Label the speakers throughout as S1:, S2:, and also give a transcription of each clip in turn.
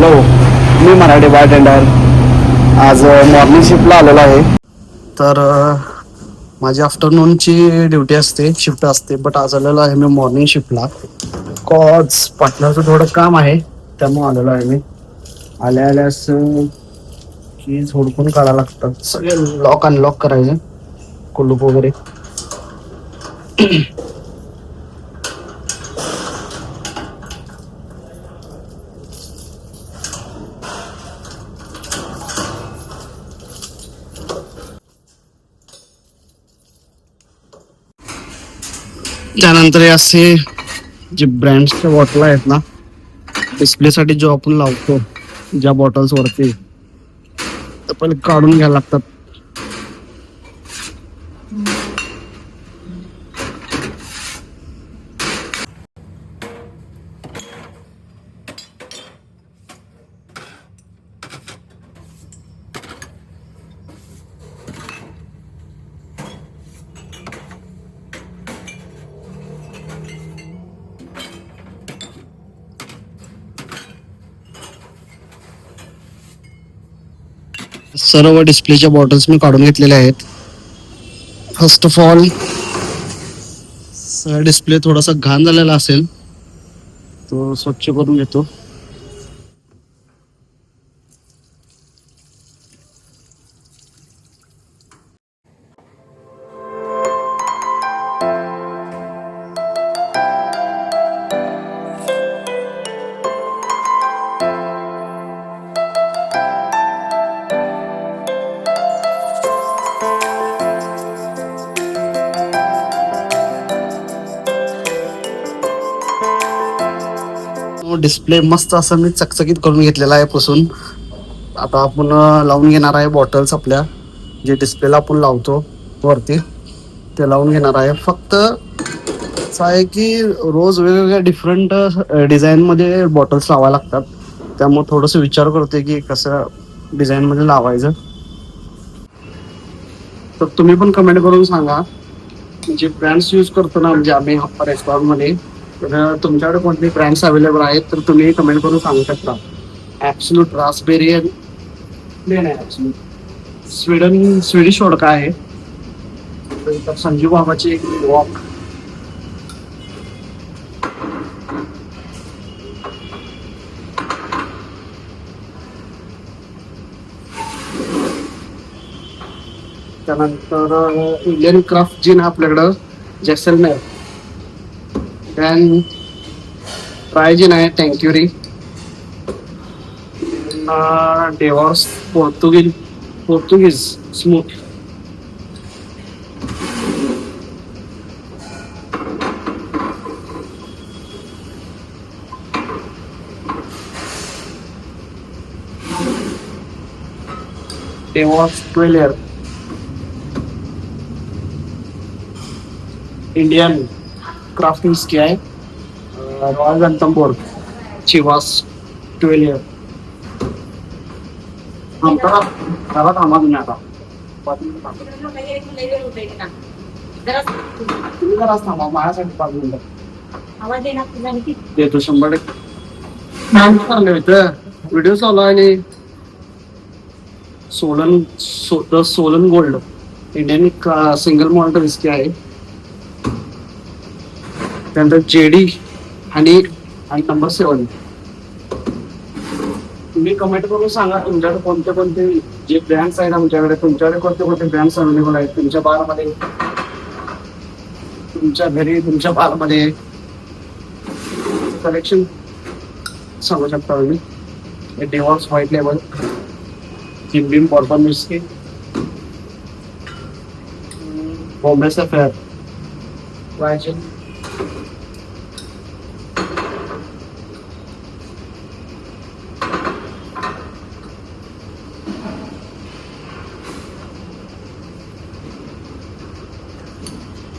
S1: Hello मी Marathi bartender आज morning शिफ्टला आलेलो आहे. तर माझी आफ्टरनूनची ड्युटी असते शिफ्ट असते बट आज आलेलो आहे मी मॉर्निंग शिफ्टला कॉज पार्टनरचं थोडं काम आहे त्यामुळे आलेलो आहे मी. आल्या आल्यास की झोडपून काढायला लागतात. सगळे लॉक अनलॉक करायचे. कुलूप वगैरे. त्यानंतर असे जे ब्रँड्सच्या बॉटल आहेत ना डिस्प्लेसाठी जो आपण लावतो ज्या बॉटल्सवरती तर पहिले काढून घ्यायला लागतात. सर्व डिस्प्लेच्या बॉटल्स मी काढून घेतलेल्या आहेत. फर्स्ट ऑफ ऑल डिस्प्ले थोडासा घाण झालेला असेल तो स्वच्छ करून घेतो. डिस्प्ले मस्त असं मी चकचकीत करून घेतलेला आहे पुसून. आता आपण लावून घेणार आहे बॉटल्स आपल्या. जे डिस्प्लेला आपण लावतो वरती ते लावून घेणार आहे. फक्त असं आहे की रोज वेगवेगळ्या डिफरंट डिझाईनमध्ये बॉटल्स लावायला लागतात. त्यामुळे थोडंसं विचार करते की कसं डिझाईनमध्ये लावायचं. तर तुम्ही पण कमेंट करून सांगा. जे ब्रँड्स यूज करतो ना म्हणजे आम्ही हप्पा रेस्टॉरंटमध्ये तर तुमच्याकडे कोणते ब्रँड्स अवेलेबल आहेत तर तुम्ही कमेंट करून सांगू शकता. ॲब्सल्यूट रासबेरी प्लेन नाही स्वीडन स्वीडिश वडका आहे. तर संजू बाबाची एक वॉक त्यानंतर इंडियन क्राफ्ट जिन आपल्याकडं Jaisalmer देन प्रायजिन आहे थँक्युरी डेवॉर्स पोर्तुगीज पोर्तुगीज स्मूथ डेवॉर्स ट्वेलर इंडियन craft whisky आहे royal Ranthambore Chivas twelve year आमचा घरात आम्हा तुम्ही आता. थांबा. तुम्ही जराच थांबा माझ्यासाठी पाच मिनिटं. देतो शंभर टक्के. इथं व्हिडिओ चालू आहे आणि Solan so the Solan gold Indian single malt whisky आहे. त्यानंतर जेडी आणि आणि नंबर सेवन तुम्ही कमेंट करून सांगा तुमच्याकडे कोणते कोणते जे ब्रँड्स आहेत आमच्याकडे. तुमच्याकडे कोणते कोणते ब्रँड्स अवेलेबल आहेत? तुमच्या बारमध्ये. तुमच्या घरी तुमच्या बारमध्ये. कलेक्शन सांगू शकता तुम्ही. Dewar's white level Jim Beam bourbon whisky Bombay Sapphire वायचे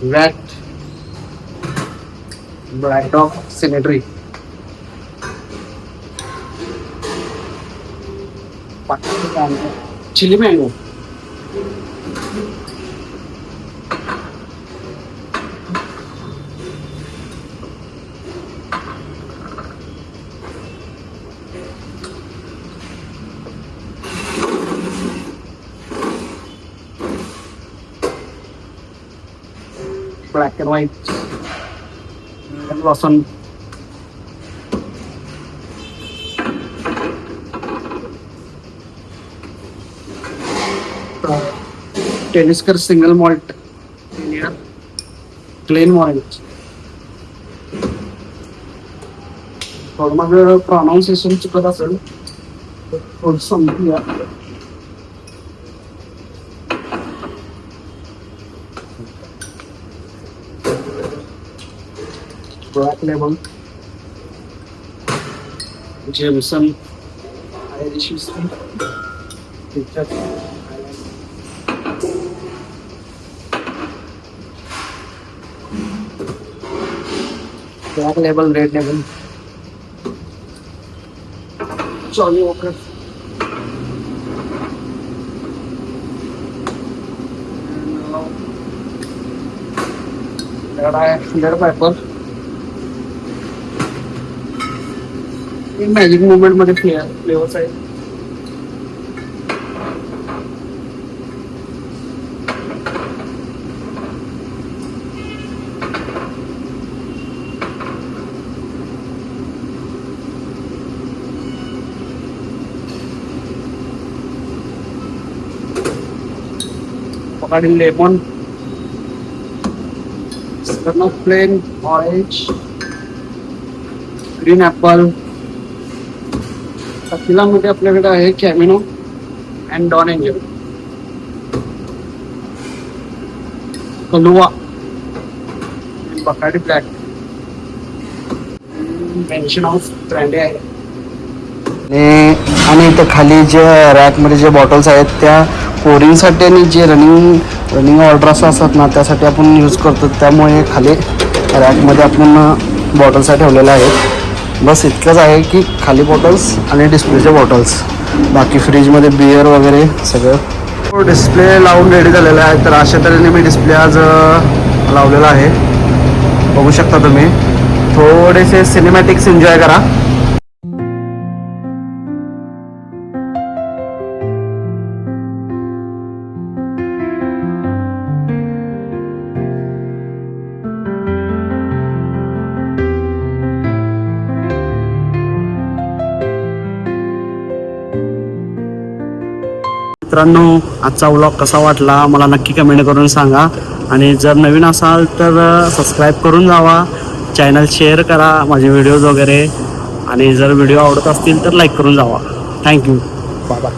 S1: rat black dog cemetery. Kan Chili mango. Black and white Vasant Talisker single malt Glenmorangie थोडं माझं प्रॉनाऊन्सिएशन चुकत असेल तर थोडं समजूया black label. Jameson some whiskey. Pictures. Black label, red label. Johnny Walker. Red uh, Red pepper. ยิงแม่ยิงมูมันมันจะเพียเร็วใส่ปลาดินเลมอนส Smirnoff Plain, Orange, Green Apple, कपिलामध्ये आपल्याकडे आहे Camino and Don Angel Kahlua. Bacardi black mansion of brandy आहे आणि आणि इथं खाली जे रॅकमध्ये जे बॉटल्स आहेत त्या कोरिंगसाठी आणि जे रनिंग रनिंग ऑर्डर्स असतात ना त्यासाठी आपण यूज करतो. त्यामुळे खाली रॅकमध्ये आपण बॉटल्स ठेवलेल्या आहेत. बस इतकंच आहे की खाली बॉटल्स आणि डिस्प्लेचे बॉटल्स बाकी फ्रीजमध्ये बिअर वगैरे सगळं. हो, डिस्प्ले लावून रेडी झालेला आहे. तर अशा तऱ्हेने मी डिस्प्ले आज लावलेला आहे. बघू शकता तुम्ही. थोडेसे सिनेमॅटिक्स एन्जॉय करा. मित्रांनो आजचा व्लॉग कसा वाटला मला नक्की कमेंट करून सांगा. आणि जर नवीन असाल तर सबस्क्राईब करून जावा. चॅनल शेअर करा माझे व्हिडिओज वगैरे. आणि जर व्हिडिओ आवडत असतील तर लाईक करून जावा. Thank you bye bye